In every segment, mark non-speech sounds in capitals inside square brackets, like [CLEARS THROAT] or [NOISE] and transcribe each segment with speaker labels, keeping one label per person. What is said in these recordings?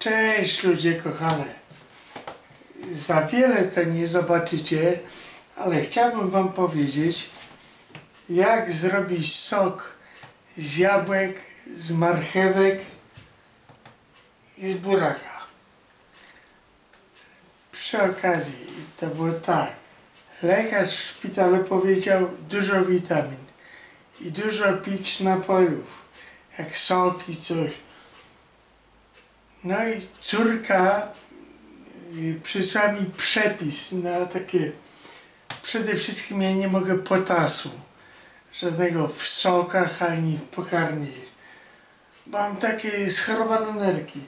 Speaker 1: Cześć ludzie kochane. Za wiele to nie zobaczycie, ale chciałbym wam powiedzieć, jak zrobić sok z jabłek, z marchewek i z buraka. Przy okazji to było tak. Lekarz w szpitalu powiedział dużo witamin i dużo pić napojów, jak sok i coś. No i córka y, przysłała mi przepis na takie, przede wszystkim ja nie mogę potasu, żadnego w sokach ani w pokarmie. Mam takie schorowane nerki.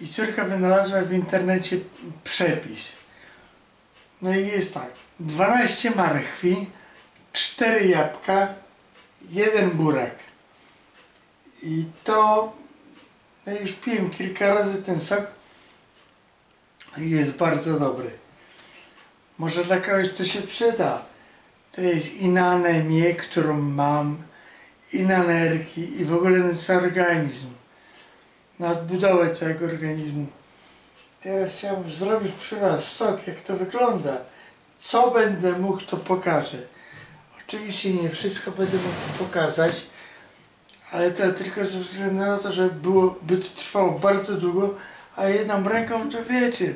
Speaker 1: I córka wynalazła w internecie przepis. No i jest tak, 12 marchwi, 4 jabłka, jeden burak. I to no już piłem kilka razy ten sok i jest bardzo dobry. Może dla kogoś to się przyda. To jest i na anemię, którą mam, i na nerki, i w ogóle na cały organizm. Na odbudowę całego organizmu. Teraz chciałbym zrobić przy Was sok, jak to wygląda. Co będę mógł, to pokażę. Oczywiście nie wszystko będę mógł pokazać, ale to tylko ze względu na to, że było, by to trwało bardzo długo, a jedną ręką to wiecie,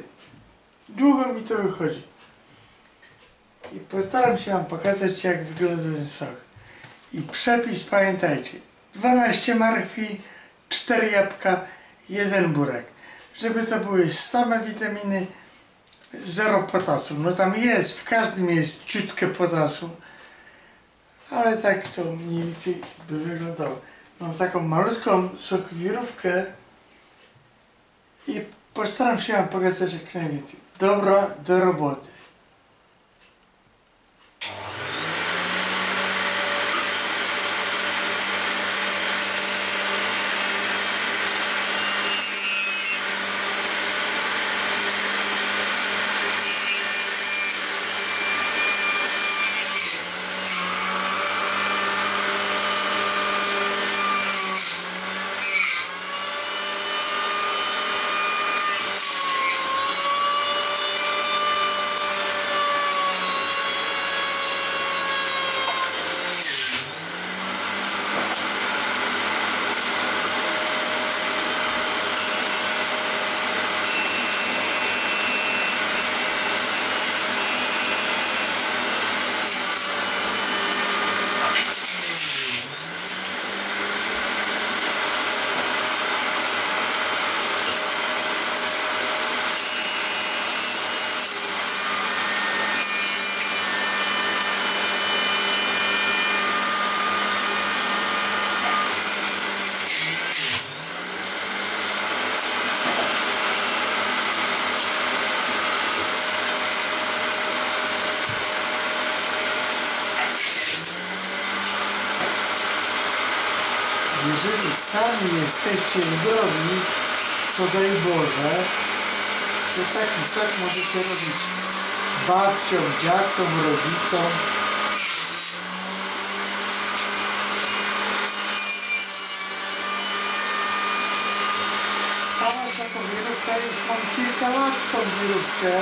Speaker 1: długo mi to wychodzi. I postaram się Wam pokazać, jak wygląda ten sok. I przepis pamiętajcie, 12 marchwi, 4 jabłka, 1 burak. Żeby to były same witaminy, zero potasu. No tam jest, w każdym jest ciutkę potasu, ale tak to mniej więcej by wyglądało. Mam taką malutką sokwirówkę i postaram się Wam pokazać jak najwięcej. Dobra, do roboty. Sami jesteście zdrowi, co daj Boże, to taki sok możecie robić babciom, dziadkom, rodzicom. Sama taką wirówkę już mam kilka lat tą wirówkę,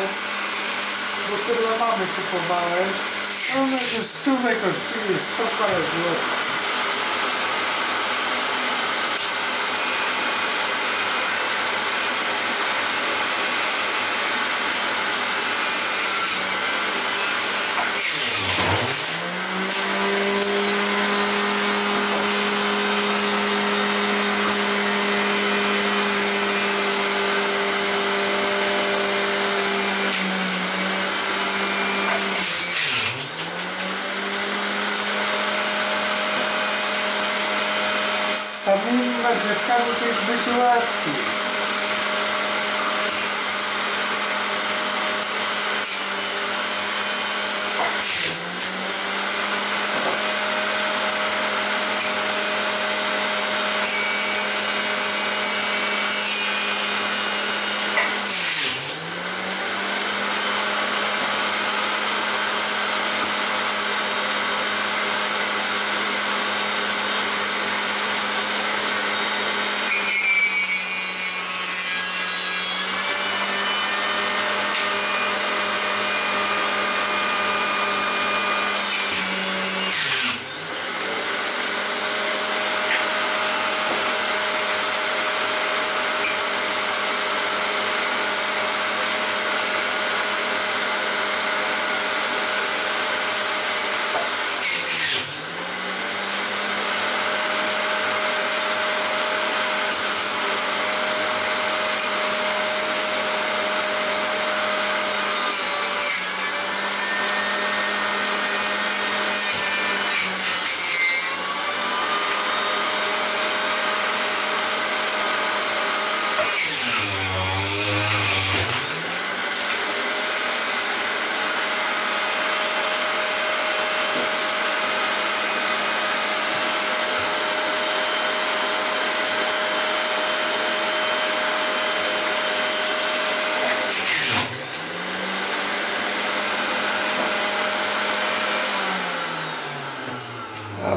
Speaker 1: bo którą mamy kupowałem. Ona ze stówę kosztuje 100 parę złotych. Będzie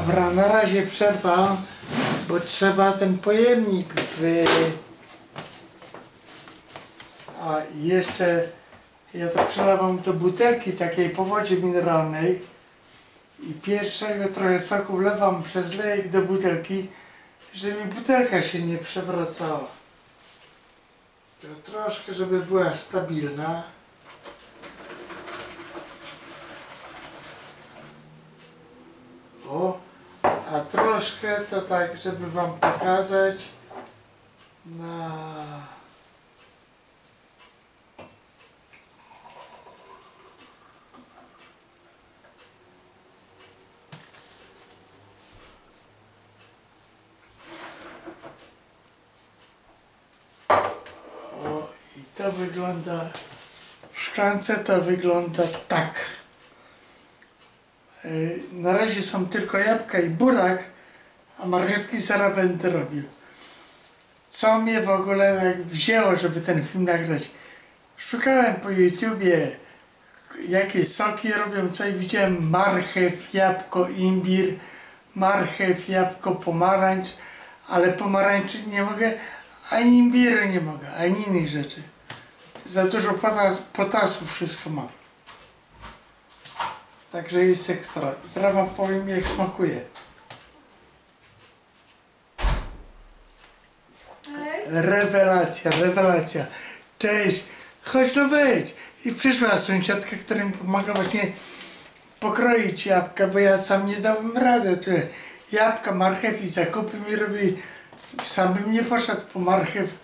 Speaker 1: łatwiej. na razie przerwa, bo trzeba ten pojemnik wy... A jeszcze ja to przelewam do butelki takiej po wodzie mineralnej i pierwszego trochę soku wlewam przez lejek do butelki, żeby mi butelka się nie przewracała. To troszkę, żeby była stabilna. O, a troszkę to tak, żeby wam pokazać na i to wygląda w szklance to wygląda tak. Yy, Na razie są tylko jabłka i burak, a marchewki zaraz będę robił. Co mnie w ogóle tak wzięło, żeby ten film nagrać? Szukałem po YouTubie, jakie soki robią, co i widziałem marchew, jabłko, imbir, marchew, jabłko, pomarańcz, ale pomarańczy nie mogę, ani imbiru nie mogę, ani innych rzeczy. Za dużo potas, potasu wszystko mam. Także jest ekstra. Zaraz wam powiem jak smakuje. Rewelacja, rewelacja. Cześć, chodź no wejdź. I przyszła sąsiadka, która mi pomaga właśnie pokroić jabłka, bo ja sam nie dałem rady. To jabłka, marchew i zakupy mi robi. Sam bym nie poszedł po marchew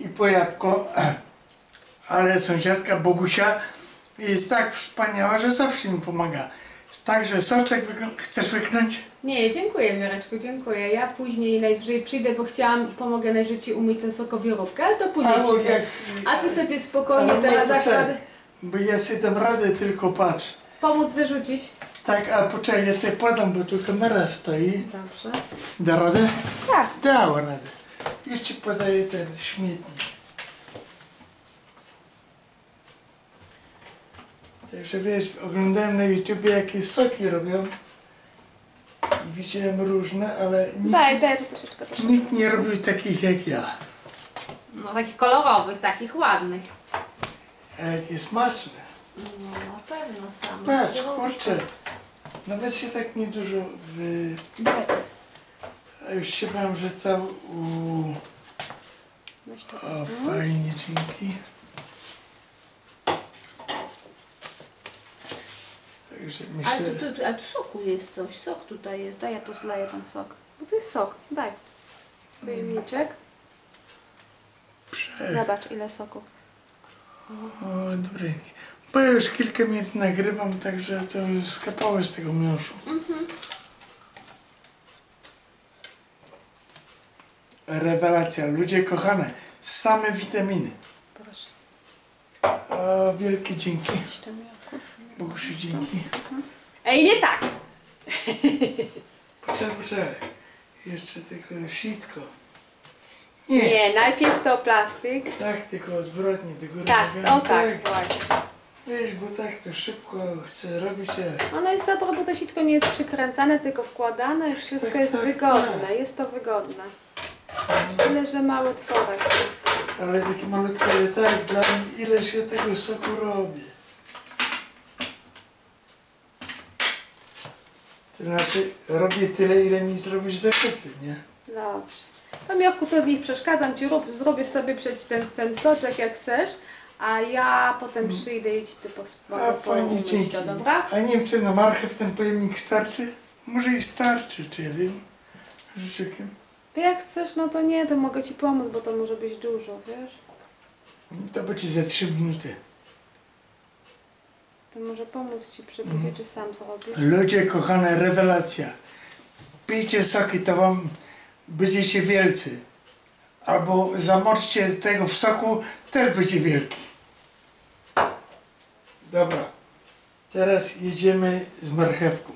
Speaker 1: i po jabłko, [CLEARS THROAT] ale sąsiadka Bogusia jest tak wspaniała, że zawsze mi pomaga. Jest tak, że soczek chcesz wyknąć?
Speaker 2: Nie, dziękuję Mireczku, dziękuję. Ja później najwyżej przyjdę, bo chciałam, pomogę najwyżej Ci umyć tę sokowiorówkę, ale to później
Speaker 1: Albo jak-
Speaker 2: A Ty sobie spokojnie teraz dasz radę
Speaker 1: Bo ja sobie dam radę, tylko patrz.
Speaker 2: pomóc wyrzucić.
Speaker 1: Tak, a poczekaj, ja tutaj podam, bo tu kamera stoi.
Speaker 2: Dobrze.
Speaker 1: Da radę?
Speaker 2: Tak.
Speaker 1: Dała radę. Już ci podaję ten śmietnik. Także wiesz, oglądałem na YouTubie jakie soki robią i widziałem różne, ale nikt,
Speaker 2: Daj, daj to troszeczkę. troszeczkę.
Speaker 1: nikt nie robił takich jak ja.
Speaker 2: No takich kolorowych, takich ładnych.
Speaker 1: A jakie smaczne.
Speaker 2: No na pewno sam.
Speaker 1: Patrz, kurczę, nawet się tak niedużo wy...
Speaker 2: Daj.
Speaker 1: A już się bałem, że
Speaker 2: Weź to.
Speaker 1: o, fajnie, dzięki. Także
Speaker 2: Ale
Speaker 1: myślę...
Speaker 2: tu, tu, ale tu soku jest coś, sok tutaj jest, daj ja tu zleję ten sok. Bo to jest sok, daj. Pojemniczek. Zobacz ile soku.
Speaker 1: O, dobre. Bo ja już kilka minut nagrywam, także to już skapało z tego miąższu. Rewelacja, ludzie kochane, same witaminy.
Speaker 2: Proszę.
Speaker 1: O, wielkie dzięki.
Speaker 2: Jeszcze miałkus.
Speaker 1: Bogusiu, dzięki.
Speaker 2: Ej, nie tak!
Speaker 1: Poczekaj. Jeszcze tylko sitko. Nie.
Speaker 2: Nie, najpierw to plastyk.
Speaker 1: Tak, tylko odwrotnie, do góry
Speaker 2: Tak,
Speaker 1: nogami.
Speaker 2: o tak, właśnie.
Speaker 1: Wiesz, bo tak to szybko chcę robić, a
Speaker 2: Ono jest dobre, bo to sitko nie jest przykręcane, tylko wkładane i wszystko
Speaker 1: Tak,
Speaker 2: jest
Speaker 1: tak,
Speaker 2: wygodne.
Speaker 1: tak.
Speaker 2: Jest to wygodne. Tyle, że mały tworek.
Speaker 1: Ale takie malutkie, ale tak, dla mnie ileż ja tego soku robię. To znaczy, robię tyle, ile mi zrobisz zakupy, nie?
Speaker 2: Dobrze. No Miorku, to nie przeszkadzam Ci, rób, zrobisz sobie przecież ten, ten soczek jak chcesz, a ja potem przyjdę i Ci tu
Speaker 1: Mm. A fajnie,
Speaker 2: pomyślę,
Speaker 1: dzięki.
Speaker 2: dobra?
Speaker 1: A nie wiem, czy na marchew ten pojemnik starczy? Może i starczy, czy ja wiem. Życzkiem.
Speaker 2: To jak chcesz, no to nie, to mogę Ci pomóc, bo to może być dużo, wiesz?
Speaker 1: To będzie za 3 minuty.
Speaker 2: To może pomóc Ci przy budzie, czy sam zrobisz.
Speaker 1: Ludzie, kochane, rewelacja. Pijcie soki, to wam będziecie wielcy. Albo zamoczcie tego w soku, też będzie wielki. Dobra. Teraz jedziemy z marchewką.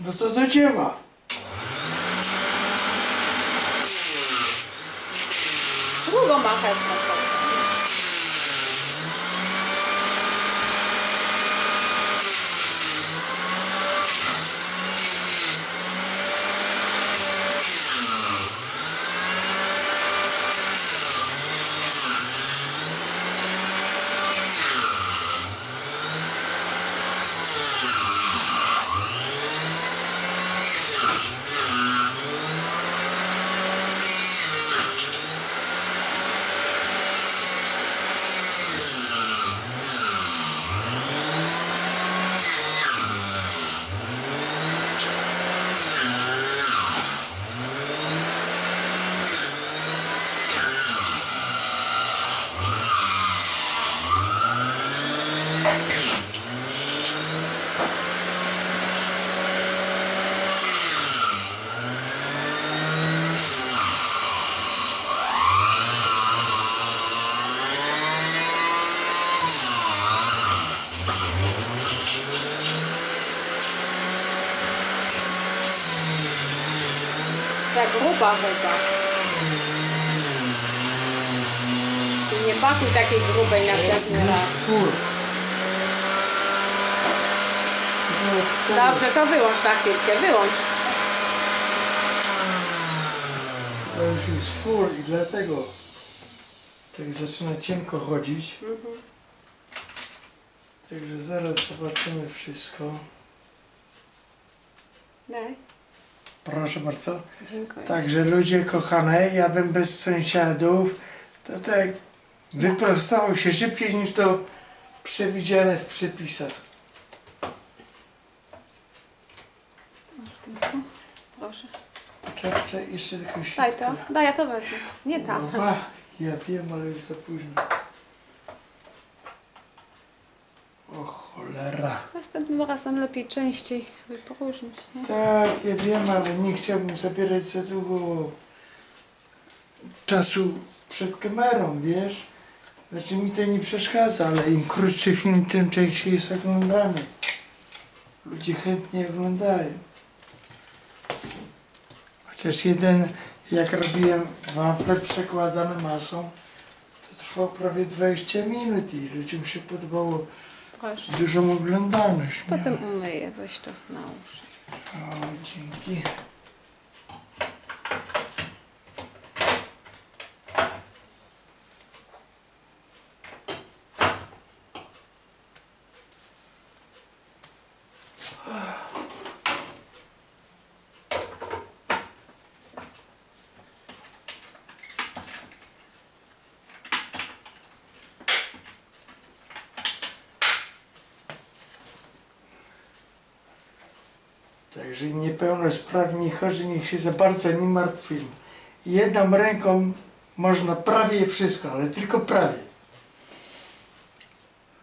Speaker 1: No to do dzieła.
Speaker 2: Drugą marchewkę. Gruba chyba. I nie pakuj takiej grubej na pewno raz. Dobrze, to wyłącz na chwilkę, wyłącz.
Speaker 1: To już jest spór i dlatego tak zaczyna cienko chodzić. Także zaraz zobaczymy wszystko.
Speaker 2: Daj.
Speaker 1: Proszę bardzo.
Speaker 2: Dziękuję.
Speaker 1: Także ludzie kochane, ja bym bez sąsiadów, to tak wyprostało się szybciej niż to przewidziane w przepisach.
Speaker 2: Proszę.
Speaker 1: Czekaj, jeszcze tylko
Speaker 2: Daj to. Daj, ja to wezmę. Nie ta.
Speaker 1: Oba, ja wiem, ale już za późno. O cholera.
Speaker 2: Następnym razem lepiej częściej wypróżnić, nie?
Speaker 1: Tak, ja wiem, ale nie chciałbym zabierać za długo czasu przed kamerą, wiesz? Znaczy mi to nie przeszkadza, ale im krótszy film, tym częściej jest oglądany. Ludzie chętnie oglądają. Chociaż jeden, jak robiłem wafle przekładane masą, to trwał prawie 20 minut i ludziom się podobało
Speaker 2: Proszę.
Speaker 1: dużą oglądalność.
Speaker 2: Potem umyję, weź to na uszy.
Speaker 1: O, dzięki. Także niepełnosprawni chorzy niech się za bardzo nie martwią. Jedną ręką można prawie wszystko, ale tylko prawie.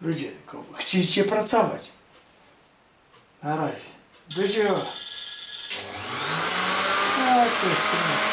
Speaker 1: Ludzie, tylko chcieliście pracować. Na razie. Do dzieła. A, to jest...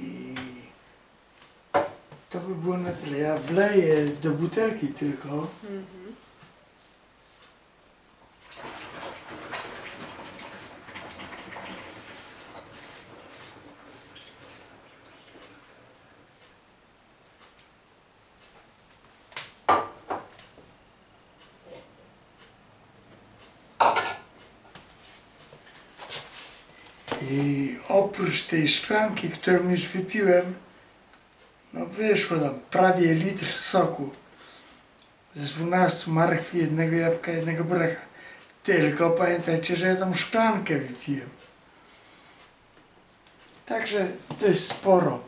Speaker 1: I to by było na tyle. Ja wleję do butelki tylko. I oprócz tej szklanki, którą już wypiłem, wyszło tam prawie litr soku z 12 marchwi, jednego jabłka, jednego buraka. Tylko pamiętajcie, że ja tą szklankę wypiłem. Także to jest sporo.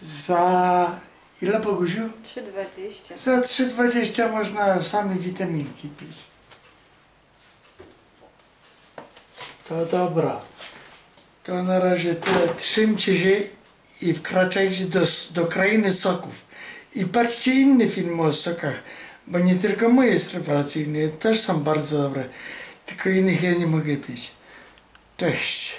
Speaker 1: Za ile Bogusiu?
Speaker 2: 3,20.
Speaker 1: Za 3,20 można same witaminki pić. To dobra. To na razie tyle. Trzymcie się i wkraczajcie do, do krainy soków. I patrzcie inne filmy o sokach, bo nie tylko moje jest rewelacyjne, też są bardzo dobre. Tylko innych ja nie mogę pić. Cześć.